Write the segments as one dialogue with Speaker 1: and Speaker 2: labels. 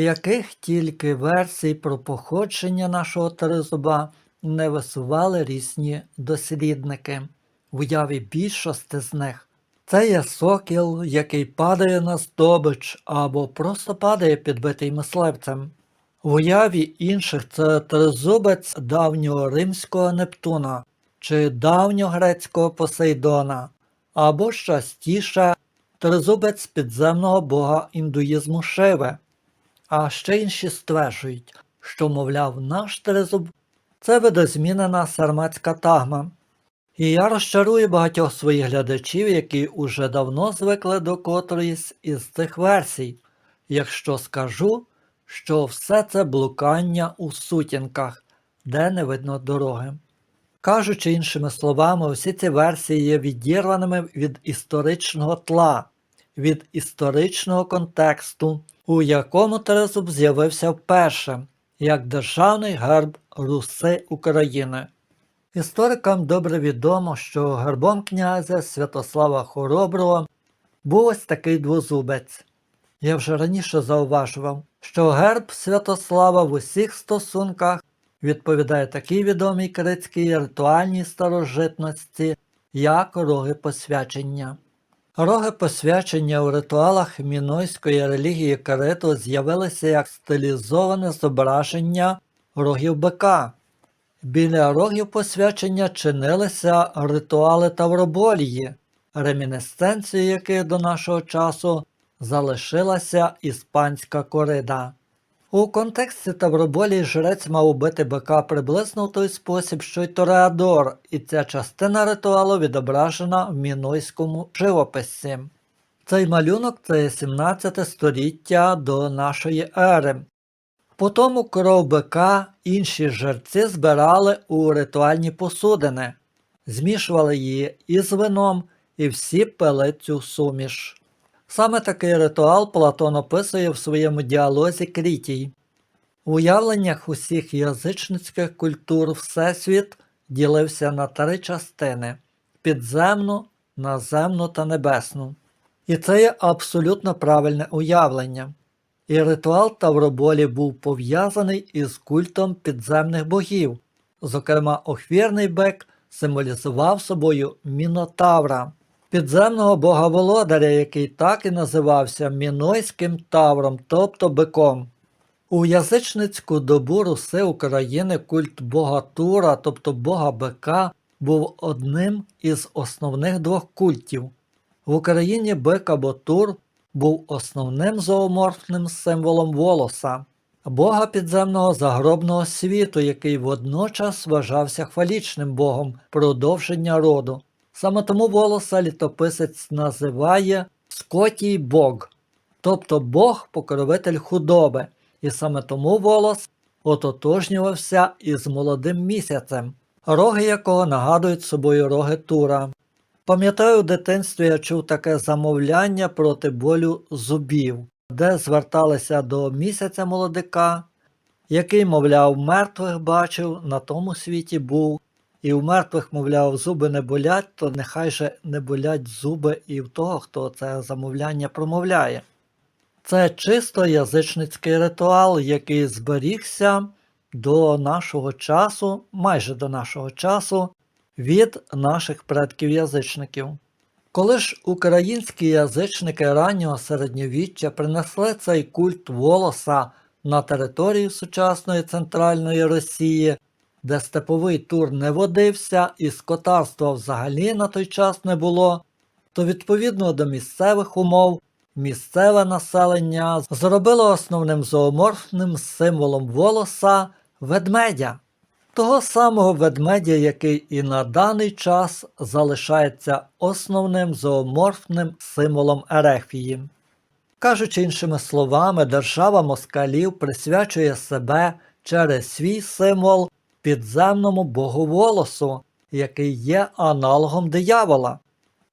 Speaker 1: яких тільки версій про походження нашого тризуба не висували різні дослідники. В уяві більшості з них це є сокіл, який падає на здобич або просто падає підбитий мисливцем. В уяві інших це тризубець давнього римського Нептуна чи давньогрецького Посейдона, або частіше тризубець підземного бога індуїзму Шиви. А ще інші стверджують, що, мовляв, наш тризуб це видозмінена сарматська тагма. І я розчарую багатьох своїх глядачів, які уже давно звикли до котроїсь із цих версій, якщо скажу, що все це блукання у сутінках, де не видно дороги. Кажучи іншими словами, усі ці версії є відірваними від історичного тла, від історичного контексту, у якому тризуб з'явився вперше, як державний герб Руси України. Історикам добре відомо, що гербом князя Святослава Хороброго був ось такий двозубець. Я вже раніше зауважував, що герб Святослава в усіх стосунках відповідає такій відомій критській ритуальній старожитності, як роги посвячення. Роги посвячення у ритуалах мінойської релігії Карету з'явилися як стилізоване зображення рогів бика. Біля рогів посвячення чинилися ритуали Тавроболії, ремінесценцією яких до нашого часу залишилася іспанська корида. У контексті Тавроболії жрець мав убити бика приблизно в той спосіб, що й Тореадор, і ця частина ритуалу відображена в мінойському живописі. Цей малюнок це 17 століття до нашої ери. Потім кров бика інші жерці збирали у ритуальні посудини, змішували її із вином і всі пили цю суміш. Саме такий ритуал Платон описує в своєму діалозі Крітій. У уявленнях усіх язичницьких культур Всесвіт ділився на три частини підземну, наземну та небесну. І це є абсолютно правильне уявлення. І ритуал Тавроболі був пов'язаний із культом підземних богів. Зокрема, охвірний бек символізував собою Мінотавра, підземного бога володаря, який так і називався Мінойським Тавром, тобто биком. У язичницьку добу Руси України культ бога Тура, тобто бога бика, був одним із основних двох культів. В Україні бик або тур був основним зооморфним символом волоса, бога підземного загробного світу, який водночас вважався хвалічним богом продовження роду. Саме тому волоса літописець називає Скотій Бог, тобто Бог покровитель худоби, і саме тому волос ототожнювався із молодим місяцем, роги якого нагадують собою роги Тура. Пам'ятаю, у дитинстві я чув таке замовляння проти болю зубів, де зверталися до місяця молодика, який, мовляв, мертвих бачив, на тому світі був, і у мертвих, мовляв, зуби не болять, то нехай же не болять зуби і в того, хто це замовляння промовляє. Це чисто язичницький ритуал, який зберігся до нашого часу, майже до нашого часу, від наших предків-язичників. Коли ж українські язичники раннього середньовіччя принесли цей культ волоса на територію сучасної центральної Росії, де степовий тур не водився і скотарства взагалі на той час не було, то відповідно до місцевих умов місцеве населення зробило основним зооморфним символом волоса ведмедя того самого ведмедя, який і на даний час залишається основним зооморфним символом Ерефії. Кажучи іншими словами, держава москалів присвячує себе через свій символ підземному богу волосу, який є аналогом диявола.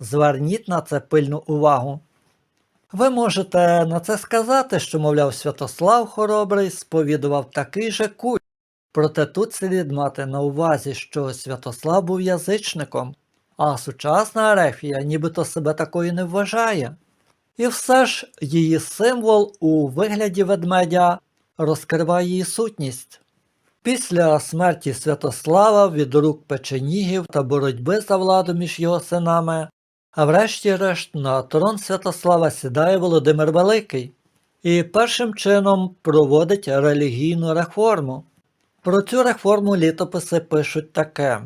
Speaker 1: Зверніть на це пильну увагу. Ви можете на це сказати, що, мовляв, Святослав Хоробрий сповідував такий же культ. Проте тут слід мати на увазі, що Святослав був язичником, а сучасна Арефія нібито себе такою не вважає. І все ж її символ у вигляді ведмедя розкриває її сутність. Після смерті Святослава від рук печенігів та боротьби за владу між його синами, а врешті-решт на трон Святослава сідає Володимир Великий і першим чином проводить релігійну реформу. Про цю реформу літописи пишуть таке: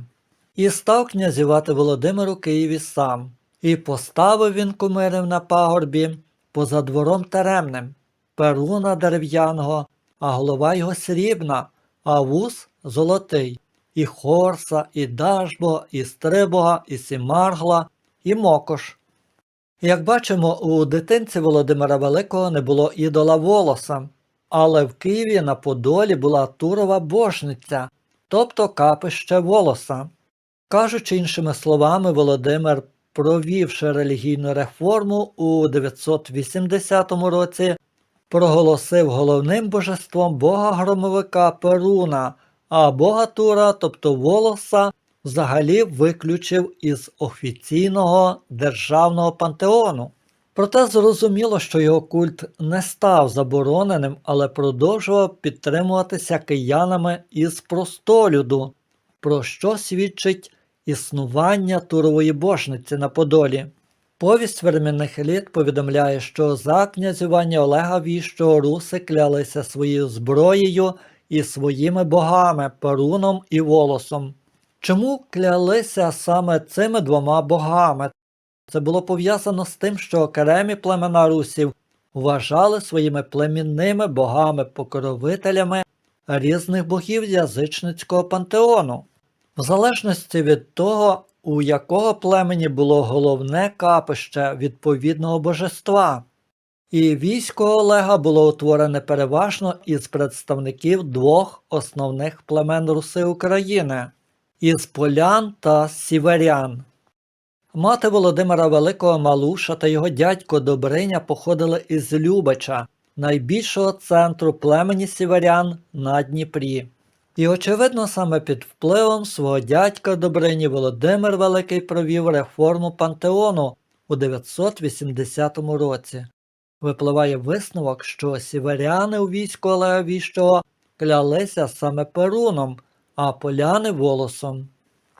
Speaker 1: І став князювати Володимир у Києві сам, і поставив він кумирів на пагорбі поза двором теремним, перуна дерев'яного, а голова його срібна, а вус золотий, і хорса, і дажбога, і стрибога, і сімаргла, і мокош. Як бачимо, у дитинці Володимира Великого не було ідола волоса, але в Києві на Подолі була Турова божниця, тобто капище волоса. Кажучи іншими словами, Володимир, провівши релігійну реформу у 980 році, проголосив головним божеством бога громовика Перуна, а бога Тура, тобто волоса, взагалі виключив із офіційного державного пантеону. Проте зрозуміло, що його культ не став забороненим, але продовжував підтримуватися киянами із простолюду, про що свідчить існування турової божниці на Подолі. Повість временних літ повідомляє, що за князювання Олега Віщого руси клялися своєю зброєю і своїми богами Перуном і Волосом. Чому клялися саме цими двома богами? Це було пов'язано з тим, що окремі племена русів вважали своїми племінними богами-покровителями різних богів язичницького пантеону. В залежності від того, у якого племені було головне капище відповідного божества. І військо Олега було утворене переважно із представників двох основних племен Руси України із полян та сіверян. Мати Володимира Великого Малуша та його дядько Добриня походили із Любича, найбільшого центру племені сіверян на Дніпрі. І, очевидно, саме під впливом свого дядька Добрині Володимир Великий провів реформу пантеону у 980 році. Випливає висновок, що сіверяни у війську Олега Віщого клялися саме Перуном, а поляни волосом.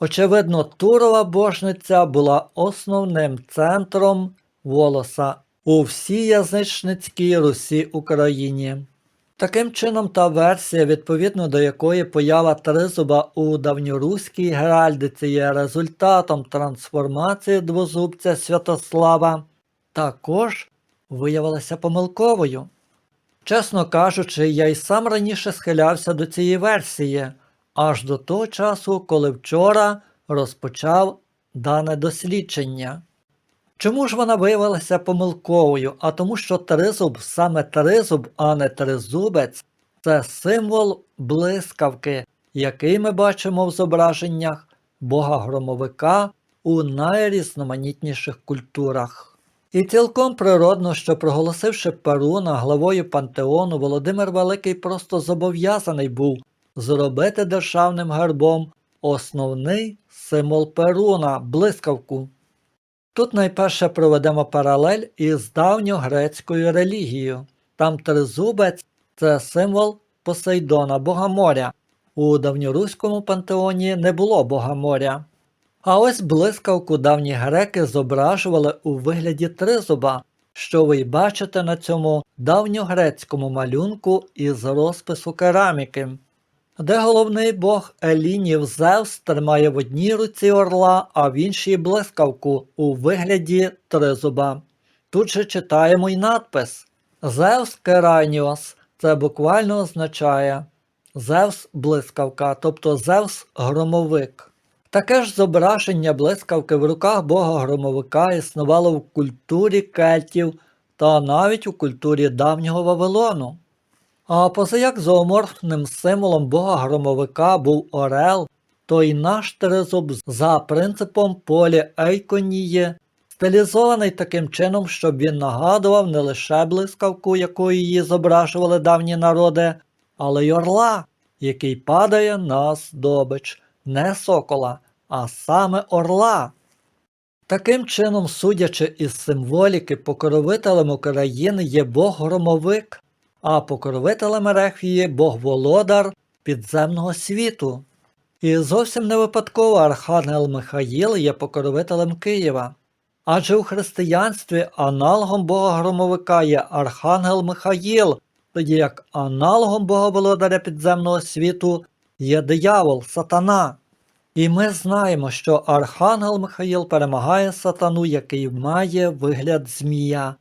Speaker 1: Очевидно, Турова божниця була основним центром волоса у всій язичницькій Русі Україні. Таким чином, та версія, відповідно до якої поява тризуба у давньоруській геральдиці є результатом трансформації двозубця Святослава, також виявилася помилковою. Чесно кажучи, я й сам раніше схилявся до цієї версії, аж до того часу, коли вчора розпочав дане дослідження. Чому ж вона виявилася помилковою? А тому, що тризуб, саме тризуб, а не тризубець, це символ блискавки, який ми бачимо в зображеннях бога громовика у найрізноманітніших культурах. І цілком природно, що проголосивши Перуна главою пантеону, Володимир Великий просто зобов'язаний був зробити державним гербом основний символ Перуна блискавку. Тут найперше проведемо паралель із давньогрецькою релігією. Там тризубець це символ Посейдона, Бога моря. У давньоруському пантеоні не було Бога моря. А ось блискавку давні греки зображували у вигляді тризуба, що ви й бачите на цьому давньогрецькому малюнку із розпису кераміки де головний бог Елінів Зевс тримає в одній руці орла, а в іншій блискавку у вигляді тризуба. Тут же читаємо й надпис Зевс Кераніос це буквально означає Зевс блискавка, тобто Зевс громовик. Таке ж зображення блискавки в руках бога громовика існувало в культурі кельтів та навіть у культурі давнього Вавилону. А позаяк зооморфним символом бога громовика був Орел, то й наш тризуб за принципом полі Ейконії, стилізований таким чином, щоб він нагадував не лише блискавку, якою її зображували давні народи, але й орла, який падає на здобич, не сокола, а саме орла. Таким чином, судячи із символіки, покровителем України є Бог Громовик, а покровителем Ерехвії Бог Володар підземного світу. І зовсім не випадково Архангел Михаїл є покровителем Києва. Адже у християнстві аналогом Бога Громовика є Архангел Михаїл, тоді як аналогом Бога Володаря підземного світу є диявол, сатана. І ми знаємо, що Архангел Михаїл перемагає сатану, який має вигляд змія.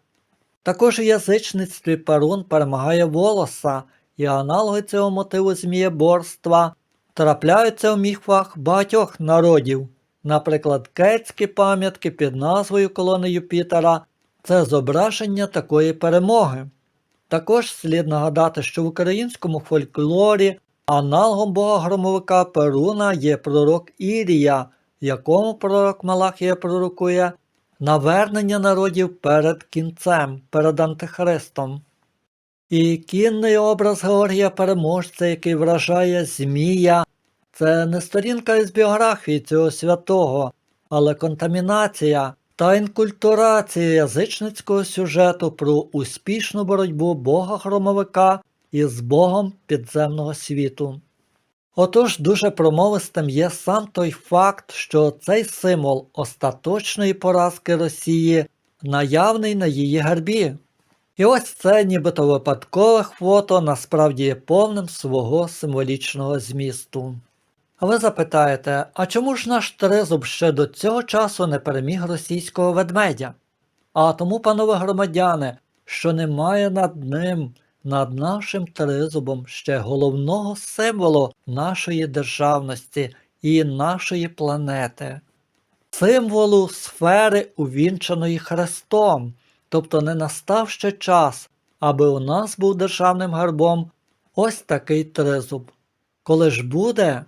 Speaker 1: Також у язичництві Перун перемагає волоса, і аналоги цього мотиву змієборства трапляються у міфах багатьох народів. Наприклад, кетські пам'ятки під назвою колони Юпітера це зображення такої перемоги. Також слід нагадати, що в українському фольклорі аналогом бога громовика Перуна є пророк Ірія, якому пророк Малахія пророкує навернення народів перед кінцем, перед Антихристом. І кінний образ Георгія Переможця, який вражає Змія, це не сторінка із біографії цього святого, але контамінація та інкультурація язичницького сюжету про успішну боротьбу Бога Хромовика із Богом підземного світу. Отож дуже промовистим є сам той факт, що цей символ остаточної поразки Росії наявний на її гербі. І ось це нібито випадкове фото насправді є повним свого символічного змісту. Ви запитаєте, а чому ж наш тризуб ще до цього часу не переміг російського ведмедя? А тому, панове громадяни, що немає над ним, над нашим тризубом ще головного символу нашої державності і нашої планети, символу сфери, увінчаної Христом, тобто не настав ще час, аби у нас був державним гербом ось такий тризуб. Коли ж буде,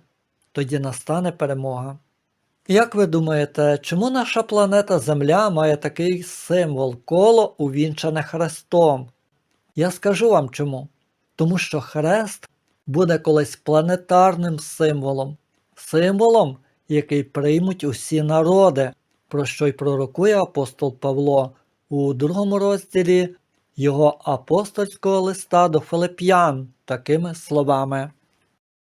Speaker 1: тоді настане перемога. Як ви думаєте, чому наша планета Земля має такий символ коло увінчане хрестом? Я скажу вам чому. Тому що хрест буде колись планетарним символом, символом, який приймуть усі народи, про що й пророкує апостол Павло у другому розділі його апостольського листа до Филип'ян такими словами.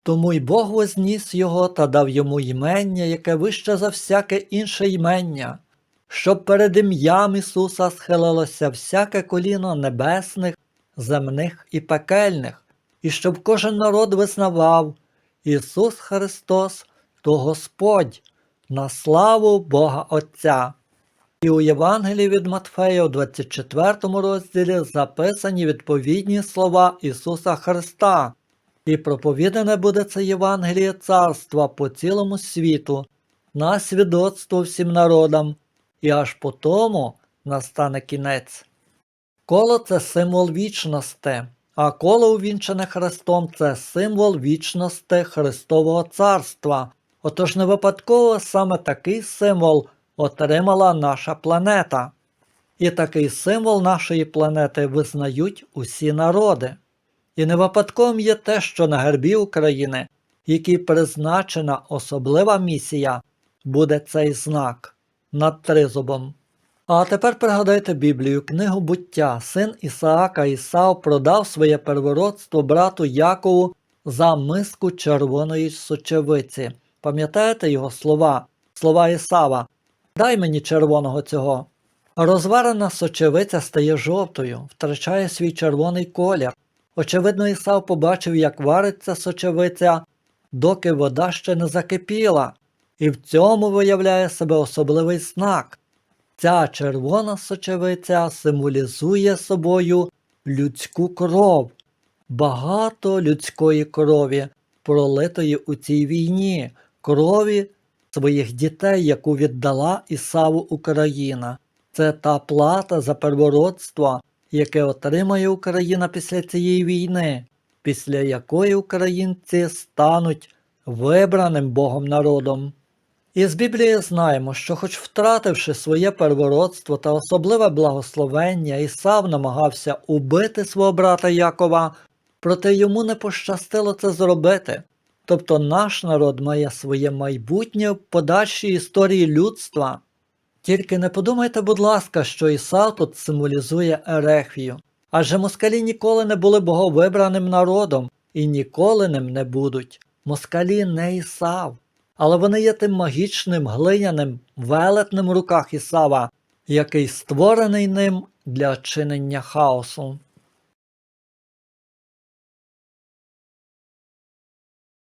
Speaker 1: Тому й Бог возніс його та дав йому ймення, яке вище за всяке інше ймення, щоб перед ім'ям Ісуса схилилося всяке коліно небесних, земних і пекельних, і щоб кожен народ визнавав Ісус Христос то Господь на славу Бога Отця. І у Євангелії від Матфея у 24 розділі записані відповідні слова Ісуса Христа. І проповідане буде це Євангеліє царства по цілому світу, на свідоцтво всім народам, і аж по тому настане кінець. Коло це символ вічності, а коло увінчене Христом це символ вічності Христового Царства. Отож не випадково саме такий символ отримала наша планета. І такий символ нашої планети визнають усі народи. І не випадковим є те, що на гербі України, який призначена особлива місія, буде цей знак над тризубом. А тепер пригадайте Біблію, книгу буття. Син Ісаака Ісав продав своє первородство брату Якову за миску червоної сочевиці. Пам'ятаєте його слова, слова Ісава? Дай мені червоного цього. Розварена сочевиця стає жовтою, втрачає свій червоний колір. Очевидно, Ісав побачив, як вариться сочевиця, доки вода ще не закипіла, і в цьому виявляє себе особливий знак. Ця червона сочевиця символізує собою людську кров, багато людської крові, пролитої у цій війні, крові своїх дітей, яку віддала Ісаву Україна. Це та плата за первородство, яке отримає Україна після цієї війни, після якої українці стануть вибраним Богом народом. Із Біблії знаємо, що, хоч втративши своє первородство та особливе благословення, Ісав намагався убити свого брата Якова, проте йому не пощастило це зробити. Тобто наш народ має своє майбутнє в подальшій історії людства. Тільки не подумайте, будь ласка, що Ісав тут символізує Ерехвію. Адже москалі ніколи не були боговибраним народом і ніколи ним не будуть. Москалі не Ісав, але вони є тим магічним глиняним велетним в руках Ісава, який створений ним для чинення хаосу.